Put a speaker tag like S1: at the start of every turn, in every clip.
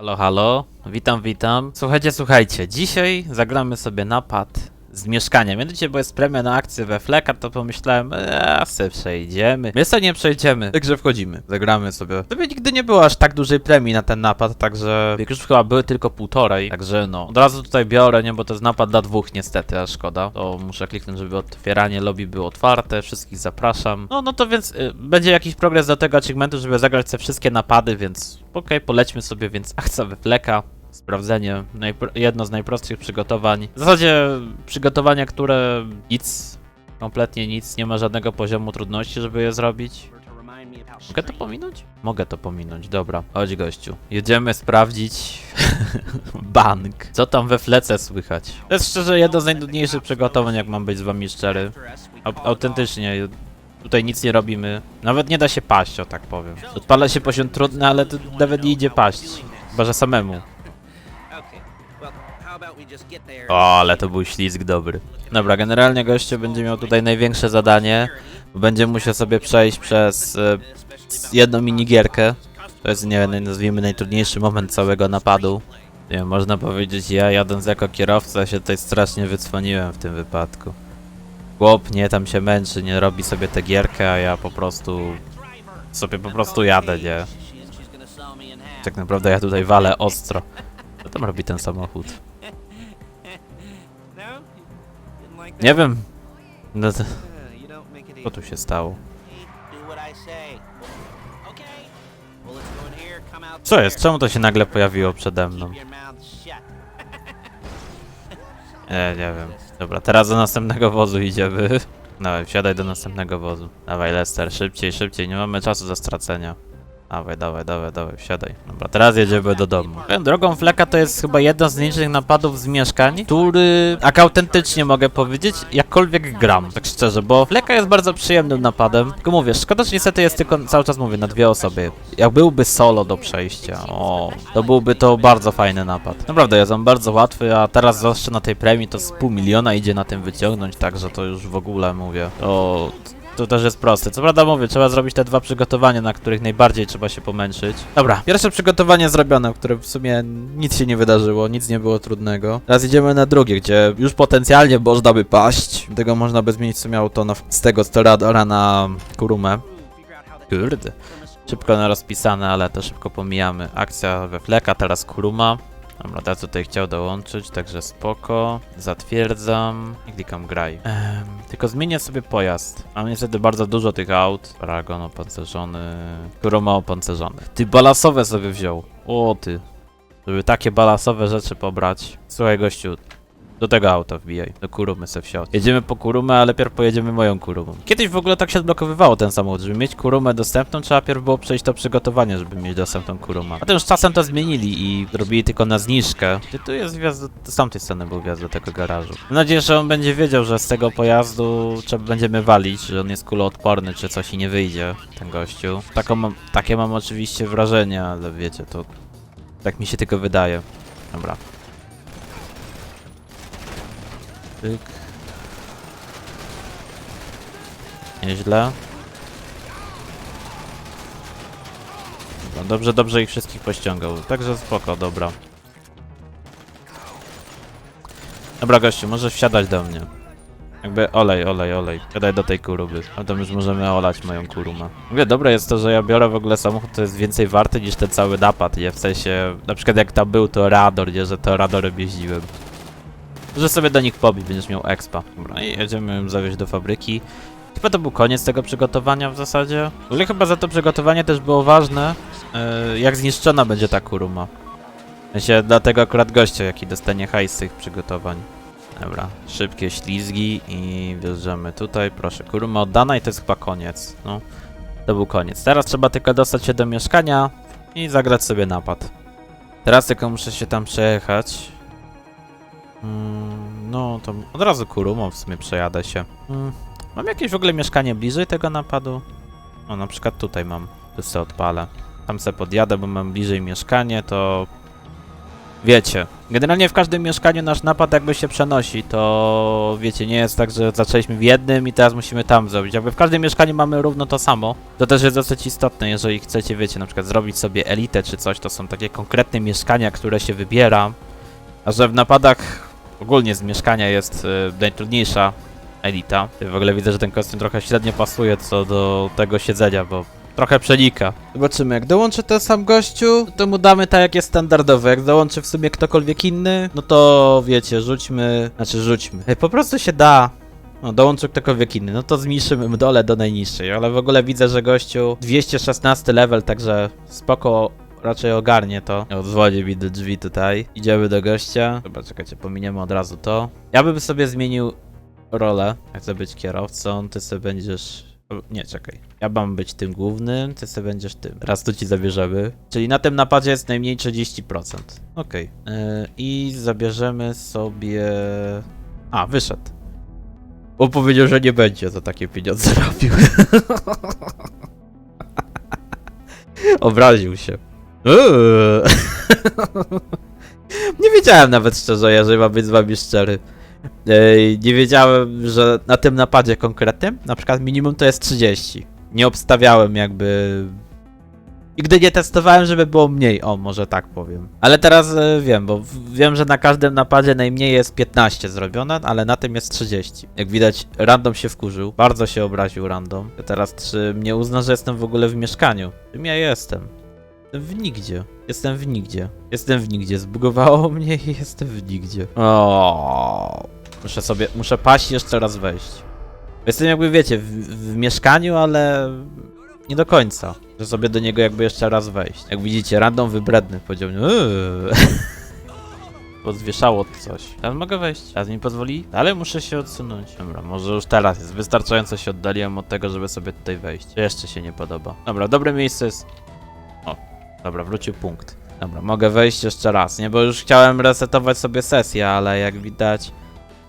S1: Halo, halo, witam, witam. Słuchajcie, słuchajcie, dzisiaj zagramy sobie napad z mieszkania. Mianowicie, bo jest premia na akcję we Flekar, to pomyślałem, eee, se przejdziemy. My sobie nie przejdziemy, także wchodzimy. Zagramy sobie. Sobie nigdy nie było aż tak dużej premii na ten napad, także jak już chyba były tylko półtorej, także no. Od razu tutaj biorę, nie, bo to jest napad dla dwóch niestety, a szkoda. To muszę kliknąć, żeby otwieranie lobby było otwarte, wszystkich zapraszam. No, no to więc y, będzie jakiś progres do tego achievementu, żeby zagrać te wszystkie napady, więc okej, polećmy sobie, więc akcja we Fleka. Sprawdzenie, jedno z najprostszych przygotowań. W zasadzie przygotowania, które nic, kompletnie nic, nie ma żadnego poziomu trudności, żeby je zrobić. Mogę to pominąć? Mogę to pominąć, dobra. Chodź gościu. Jedziemy sprawdzić bank. Co tam we flece słychać? To jest szczerze jedno z najnudniejszych przygotowań, jak mam być z wami szczery. Au- autentycznie, tutaj nic nie robimy. Nawet nie da się paść, o tak powiem. Odpala się poziom trudny, ale to nawet nie idzie paść. Chyba, że samemu. O, ale to był ślizg dobry. Dobra, generalnie gościu będzie miał tutaj największe zadanie. bo Będzie musiał sobie przejść przez e, jedną minigierkę. To jest, nie wiem, nazwijmy najtrudniejszy moment całego napadu. Nie wiem, można powiedzieć, ja jadąc jako kierowca się tutaj strasznie wycwoniłem w tym wypadku. Chłop nie tam się męczy, nie robi sobie tę gierkę, a ja po prostu sobie po prostu jadę, nie? Tak naprawdę ja tutaj walę ostro. Co tam robi ten samochód? Nie wiem. No to, co tu się stało? Co jest? Czemu to się nagle pojawiło przede mną?
S2: Shut.
S1: Nie, wiem. Dobra, teraz do następnego wozu idziemy. Dawaj, wsiadaj do następnego wozu. Dawaj, Lester, szybciej, szybciej, nie mamy czasu do stracenia. Dawaj, dawaj, dawaj, dawaj, wsiadaj. Dobra, teraz jedziemy do domu. Swoją Drogą Fleka to jest chyba jedno z nielicznych napadów z mieszkań, który, jak autentycznie mogę powiedzieć, jakkolwiek gram, tak szczerze, bo Fleka jest bardzo przyjemnym napadem. Tylko mówię, szkoda, że niestety jest tylko, cały czas mówię, na dwie osoby. Jak byłby solo do przejścia, o, to byłby to bardzo fajny napad. Naprawdę jest on bardzo łatwy, a teraz zwłaszcza na tej premii to z pół miliona idzie na tym wyciągnąć, także to już w ogóle mówię. To to też jest proste. Co prawda mówię, trzeba zrobić te dwa przygotowania, na których najbardziej trzeba się pomęczyć. Dobra, pierwsze przygotowanie zrobione, w którym w sumie nic się nie wydarzyło, nic nie było trudnego. Teraz idziemy na drugie, gdzie już potencjalnie można by paść. Tego można by zmienić w sumie auto na, z tego Storadora na Kurumę. Kurde. Szybko na rozpisane, ale to szybko pomijamy. Akcja we Fleka, teraz Kuruma. Teraz tutaj chciał dołączyć, także spoko. Zatwierdzam i klikam graj. Ehm, tylko zmienię sobie pojazd. Mam niestety bardzo dużo tych aut. Paragon opancerzony, Kuruma opancerzony. Ty balasowe sobie wziął. O ty. Żeby takie balasowe rzeczy pobrać. Słuchaj gościu, do tego auta wbijaj. Do Kurumy se wsiadł. Jedziemy po Kurumę, ale pierw pojedziemy moją Kurumą. Kiedyś w ogóle tak się odblokowywało ten samochód. Żeby mieć Kurumę dostępną, trzeba pierw było przejść to przygotowanie, żeby mieć dostępną Kurumę. A to już czasem to zmienili i robili tylko na zniżkę. Gdzie tu jest wjazd do... Z tamtej strony był wjazd do tego garażu. Mam nadzieję, że on będzie wiedział, że z tego pojazdu trzeba będziemy walić, że on jest kuloodporny, czy coś i nie wyjdzie, ten gościu. Mam, takie mam oczywiście wrażenie, ale wiecie, to... Tak mi się tylko wydaje. Dobra. Tyk. Nieźle. Dobra, dobrze, dobrze ich wszystkich pościągał. Także spoko, dobra. Dobra gościu, możesz wsiadać do mnie. Jakby olej, olej, olej. Wsiadaj do tej kuruby. Tam już możemy olać moją kurumę. Mówię, dobre jest to, że ja biorę w ogóle samochód, to jest więcej warty niż ten cały napad, nie? W sensie, na przykład jak tam był to Rador, nie? Że to Radorem jeździłem. Że sobie do nich pobić, będziesz miał expa. Dobra, i jedziemy zawieźć do fabryki. Chyba to był koniec tego przygotowania w zasadzie. Ogóle chyba za to przygotowanie też było ważne, yy, jak zniszczona będzie ta kuruma. W sensie dlatego akurat gościa, jaki dostanie hajs z tych przygotowań. Dobra, szybkie ślizgi i wjeżdżamy tutaj. Proszę, kuruma oddana i to jest chyba koniec. No, to był koniec. Teraz trzeba tylko dostać się do mieszkania i zagrać sobie napad. Teraz tylko muszę się tam przejechać. Mm, no, to od razu kurumą w sumie przejadę się. Mm, mam jakieś w ogóle mieszkanie bliżej tego napadu? O, na przykład tutaj mam. Tu se odpalę. Tam se podjadę, bo mam bliżej mieszkanie, to... Wiecie, Generalnie w każdym mieszkaniu nasz napad jakby się przenosi, to wiecie, nie jest tak, że zaczęliśmy w jednym i teraz musimy tam zrobić. Jakby w każdym mieszkaniu mamy równo to samo. To też jest dosyć istotne, jeżeli chcecie, wiecie, na przykład zrobić sobie elitę czy coś, to są takie konkretne mieszkania, które się wybiera. A że w napadach ogólnie z mieszkania jest y, najtrudniejsza elita. W ogóle widzę, że ten kostium trochę średnio pasuje co do tego siedzenia, bo trochę przenika. Zobaczymy, jak dołączy ten sam gościu, to mu damy tak jak jest standardowe. Jak dołączy w sumie ktokolwiek inny, no to wiecie, rzućmy, znaczy rzućmy. Po prostu się da. No, dołączył ktokolwiek inny, no to zmniejszymy dole do najniższej, ale w ogóle widzę, że gościu 216 level, także spoko raczej ogarnie to. Odzwoni mi do drzwi tutaj. Idziemy do gościa. Dobra, czekajcie, pominiemy od razu to. Ja bym sobie zmienił rolę. Ja chcę być kierowcą, ty sobie będziesz... Nie, czekaj. Ja mam być tym głównym, ty sobie będziesz tym. Raz tu ci zabierzemy. Czyli na tym napadzie jest najmniej 30%. Okej. Yy, I zabierzemy sobie... A, wyszedł. On powiedział, że nie będzie za takie pieniądze robił. Obraził się. Eee. nie wiedziałem nawet szczerze, jeżeli mam być z wami szczery. Ej, nie wiedziałem, że na tym napadzie konkretnym, na przykład minimum to jest 30. Nie obstawiałem jakby... Nigdy nie testowałem, żeby było mniej, o może tak powiem. Ale teraz e, wiem, bo wiem, że na każdym napadzie najmniej jest 15 zrobione, ale na tym jest 30. Jak widać, random się wkurzył, bardzo się obraził random. Teraz czy mnie uzna, że jestem w ogóle w mieszkaniu? Czym ja jestem? Jestem w nigdzie. Jestem w nigdzie. Jestem w nigdzie. Zbugowało mnie i jestem w nigdzie. O, Muszę sobie, muszę paść i jeszcze raz wejść. Jestem jakby, wiecie, w, w mieszkaniu, ale nie do końca. Że sobie do niego jakby jeszcze raz wejść. Jak widzicie, random wybredny powiedział, "Eee". Pozwieszało coś. Teraz mogę wejść. Teraz mi pozwoli? Ale muszę się odsunąć. Dobra, może już teraz jest. Wystarczająco się oddaliłem od tego, żeby sobie tutaj wejść. Jeszcze się nie podoba. Dobra, dobre miejsce jest... Dobra, wrócił punkt. Dobra, mogę wejść jeszcze raz, nie? Bo już chciałem resetować sobie sesję, ale jak widać...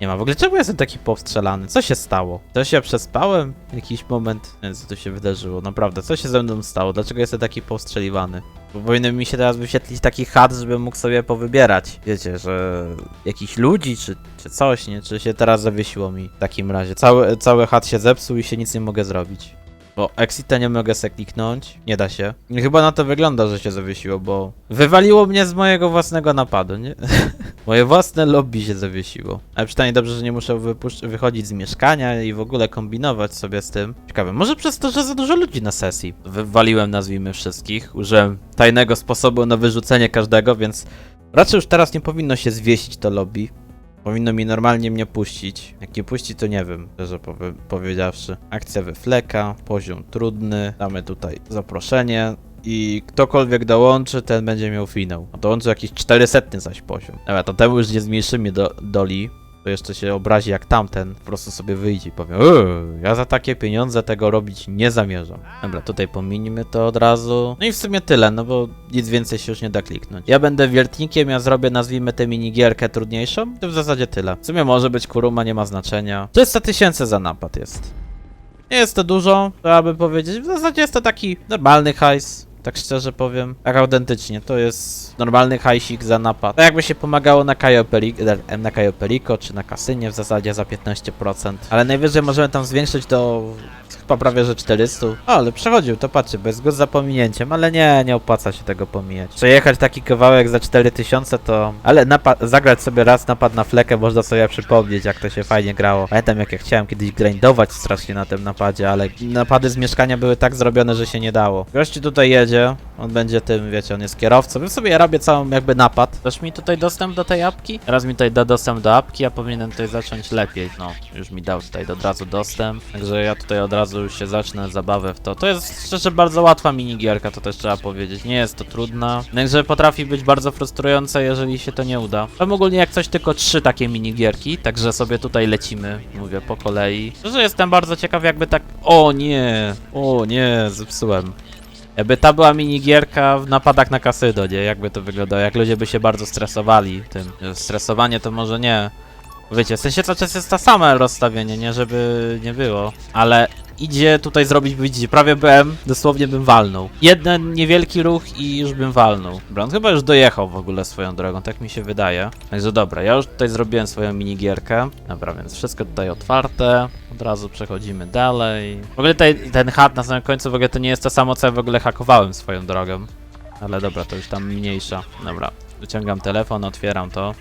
S1: Nie ma. W ogóle czemu jestem taki powstrzelany? Co się stało? To się przespałem? Jakiś moment? Nie co tu się wydarzyło. Naprawdę, co się ze mną stało? Dlaczego jestem taki powstrzeliwany? Bo powinien mi się teraz wyświetlić taki hat, żebym mógł sobie powybierać. Wiecie, że jakichś ludzi, czy, czy coś, nie? Czy się teraz zawiesiło mi w takim razie? Cały, cały hat się zepsuł i się nic nie mogę zrobić. Bo Exita nie mogę se kliknąć, nie da się. Chyba na to wygląda, że się zawiesiło, bo wywaliło mnie z mojego własnego napadu, nie? Moje własne lobby się zawiesiło. Ale przynajmniej dobrze, że nie muszę wychodzić z mieszkania i w ogóle kombinować sobie z tym. Ciekawe, może przez to, że za dużo ludzi na sesji. Wywaliłem, nazwijmy wszystkich. Użyłem tajnego sposobu na wyrzucenie każdego, więc raczej już teraz nie powinno się zwiesić to lobby. Powinno mi normalnie mnie puścić. Jak nie puści, to nie wiem, szczerze powie powiedziawszy. Akcja wyfleka, poziom trudny. Damy tutaj zaproszenie. I ktokolwiek dołączy, ten będzie miał finał. Dołączy jakiś 400 zaś poziom. Dobra, to temu już nie zmniejszymy do, doli. To jeszcze się obrazi jak tamten. Po prostu sobie wyjdzie i powie "Eee, ja za takie pieniądze tego robić nie zamierzam. Dobra, tutaj pominimy to od razu. No i w sumie tyle, no bo nic więcej się już nie da kliknąć. Ja będę wiertnikiem, ja zrobię, nazwijmy tę minigierkę trudniejszą. To w zasadzie tyle. W sumie może być kuruma, nie ma znaczenia. 300 tysięcy za napad jest. Nie jest to dużo, trzeba by powiedzieć. W zasadzie jest to taki normalny hajs. Tak szczerze powiem, tak autentycznie, to jest normalny hajsik za napad. Tak jakby się pomagało na Cayo Perico, na czy na kasynie w zasadzie za 15%. Ale najwyżej możemy tam zwiększyć do chyba prawie że 400. O, ale przechodził, to patrzcie, bez go za pominięciem, ale nie, nie opłaca się tego pomijać. Przejechać taki kawałek za 4000 to... Ale zagrać sobie raz napad na flekę można sobie przypomnieć, jak to się fajnie grało. Pamiętam jak ja chciałem kiedyś grindować strasznie na tym napadzie, ale napady z mieszkania były tak zrobione, że się nie dało. Gościu tutaj jedzie, on będzie tym, wiecie, on jest kierowcą, więc sobie ja robię całą jakby napad. Dasz mi tutaj dostęp do tej apki? Teraz mi tutaj da dostęp do apki, a powinienem tutaj zacząć lepiej. No, już mi dał tutaj od razu dostęp, także ja tutaj od razu już się zacznę zabawę w to. To jest szczerze bardzo łatwa minigierka, to też trzeba powiedzieć. Nie jest to trudna, także potrafi być bardzo frustrujące, jeżeli się to nie uda. Mam ogólnie jak coś tylko trzy takie minigierki, także sobie tutaj lecimy, mówię po kolei. Szczerze jestem bardzo ciekaw jakby tak... O nie, o nie, zepsułem. Jakby ta była minigierka w napadach na kasyno, nie? Jakby to wyglądało, jak ludzie by się bardzo stresowali tym. Stresowanie to może nie. Wiecie, w sensie cały czas jest to same rozstawienie, nie? Żeby nie było. Ale idzie tutaj zrobić, widzicie, prawie byłem, dosłownie bym walnął. Jeden niewielki ruch i już bym walnął. Dobra, on chyba już dojechał w ogóle swoją drogą, tak mi się wydaje. Także dobra, ja już tutaj zrobiłem swoją minigierkę. Dobra, więc wszystko tutaj otwarte. Od razu przechodzimy dalej. W ogóle tutaj, ten chat na samym końcu w ogóle to nie jest to samo, co ja w ogóle hakowałem swoją drogą. Ale dobra, to już tam mniejsza. Dobra, wyciągam telefon, otwieram to.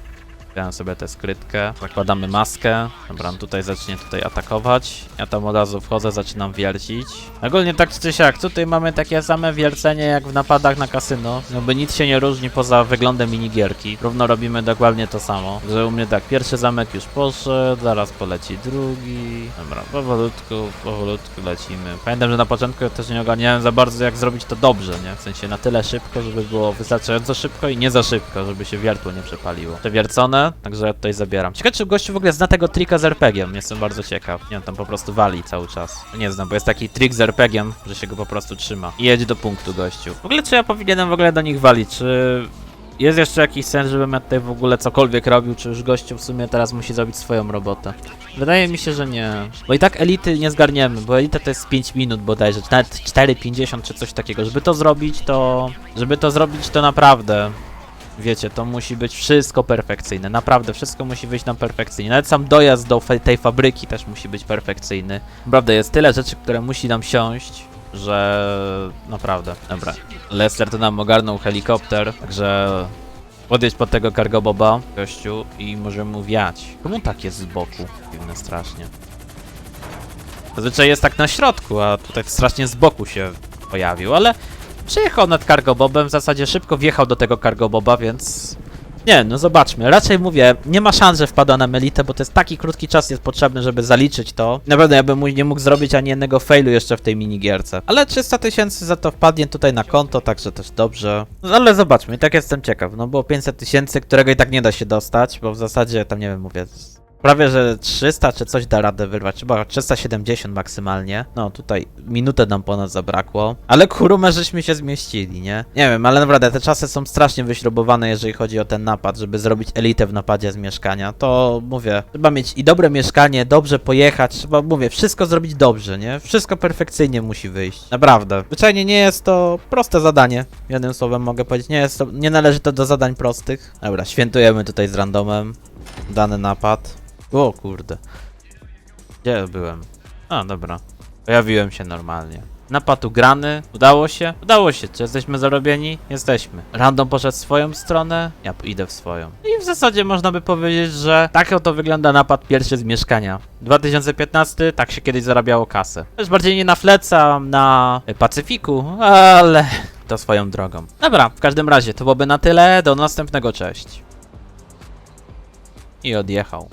S1: Otwieram sobie tę skrytkę, zakładamy maskę. Dobra, on tutaj zacznie tutaj atakować. Ja tam od razu wchodzę, zaczynam wiercić. Ogólnie tak czy siak, tutaj mamy takie same wiercenie jak w napadach na kasyno. No by nic się nie różni poza wyglądem minigierki. Równo robimy dokładnie to samo. Że u mnie tak, pierwszy zamek już poszedł, zaraz poleci drugi. Dobra, powolutku, powolutku lecimy. Pamiętam, że na początku ja też nie ogarniałem za bardzo jak zrobić to dobrze, nie? W sensie na tyle szybko, żeby było wystarczająco szybko i nie za szybko, żeby się wiertło nie przepaliło. Także ja tutaj zabieram. Ciekawe, czy gościu w ogóle zna tego trika z RPG-iem, jestem bardzo ciekaw. Nie wiem, tam po prostu wali cały czas. Nie znam, bo jest taki trik z RPG-iem, że się go po prostu trzyma. I jedź do punktu, gościu. W ogóle, czy ja powinienem w ogóle do nich walić, czy... Jest jeszcze jakiś sens, żebym ja tutaj w ogóle cokolwiek robił, czy już gościu w sumie teraz musi zrobić swoją robotę? Wydaje mi się, że nie. Bo i tak elity nie zgarniemy, bo elita to jest 5 minut bodajże, czy nawet 4,50 czy coś takiego. Żeby to zrobić, to... Żeby to zrobić, to naprawdę... Wiecie, to musi być wszystko perfekcyjne. Naprawdę, wszystko musi wyjść nam perfekcyjnie. Nawet sam dojazd do tej fabryki też musi być perfekcyjny. Naprawdę, jest tyle rzeczy, które musi nam siąść, że... Naprawdę. Dobra. Lester to nam ogarnął helikopter, także... Podjedź pod tego cargoboba, gościu, i możemy mu wiać. Czemu tak jest z boku? Dziwne strasznie. Zazwyczaj jest tak na środku, a tutaj strasznie z boku się pojawił, ale przyjechał nad cargobobem, w zasadzie szybko wjechał do tego cargoboba, więc... Nie, no zobaczmy. Raczej mówię, nie ma szans, że wpada na melitę, bo to jest taki krótki czas jest potrzebny, żeby zaliczyć to. Naprawdę ja bym nie mógł zrobić ani jednego failu jeszcze w tej minigierce. Ale 300 tysięcy za to wpadnie tutaj na konto, także też dobrze. No, ale zobaczmy, i tak jestem ciekaw, no bo 500 tysięcy, którego i tak nie da się dostać, bo w zasadzie tam nie wiem, mówię, prawie że 300 czy coś da radę wyrwać, chyba 370 maksymalnie. No tutaj minutę nam ponad zabrakło, ale kurumę żeśmy się zmieścili, nie? Nie wiem, ale naprawdę te czasy są strasznie wyśrubowane, jeżeli chodzi o ten napad, żeby zrobić elitę w napadzie z mieszkania. To mówię, trzeba mieć i dobre mieszkanie, dobrze pojechać, trzeba, mówię, wszystko zrobić dobrze, nie? Wszystko perfekcyjnie musi wyjść. Naprawdę. Zwyczajnie nie jest to proste zadanie. Jednym słowem mogę powiedzieć, nie jest to, nie należy to do zadań prostych. Dobra, świętujemy tutaj z randomem dany napad. O kurde. Gdzie byłem? A, dobra. Pojawiłem się normalnie. Napad ugrany. Udało się? Udało się. Czy jesteśmy zarobieni? Jesteśmy. Random poszedł w swoją stronę, ja idę w swoją. I w zasadzie można by powiedzieć, że tak oto wygląda napad pierwszy z mieszkania. 2015, tak się kiedyś zarabiało kasę. Też bardziej nie na Fleca, na Pacyfiku, ale to swoją drogą. Dobra, w każdym razie to byłoby na tyle. Do następnego, cześć. I odjechał.